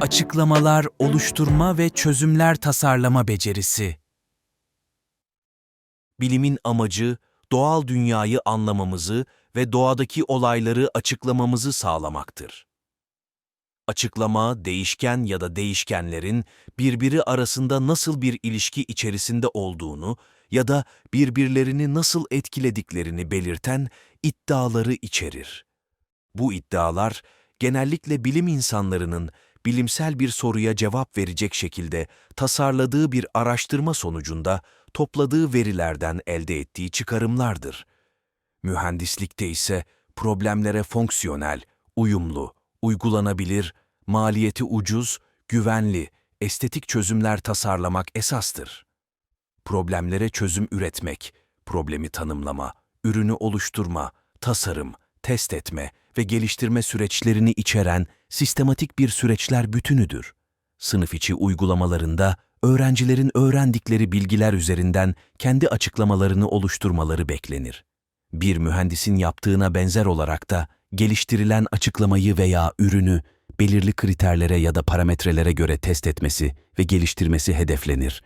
Açıklamalar, oluşturma ve çözümler tasarlama becerisi. Bilimin amacı, doğal dünyayı anlamamızı ve doğadaki olayları açıklamamızı sağlamaktır. Açıklama, değişken ya da değişkenlerin birbiri arasında nasıl bir ilişki içerisinde olduğunu ya da birbirlerini nasıl etkilediklerini belirten iddiaları içerir. Bu iddialar, genellikle bilim insanlarının bilimsel bir soruya cevap verecek şekilde tasarladığı bir araştırma sonucunda topladığı verilerden elde ettiği çıkarımlardır. Mühendislikte ise problemlere fonksiyonel, uyumlu, uygulanabilir, maliyeti ucuz, güvenli, estetik çözümler tasarlamak esastır. Problemlere çözüm üretmek, problemi tanımlama, ürünü oluşturma, tasarım, test etme ve geliştirme süreçlerini içeren sistematik bir süreçler bütünüdür. Sınıf içi uygulamalarında öğrencilerin öğrendikleri bilgiler üzerinden kendi açıklamalarını oluşturmaları beklenir. Bir mühendisin yaptığına benzer olarak da geliştirilen açıklamayı veya ürünü belirli kriterlere ya da parametrelere göre test etmesi ve geliştirmesi hedeflenir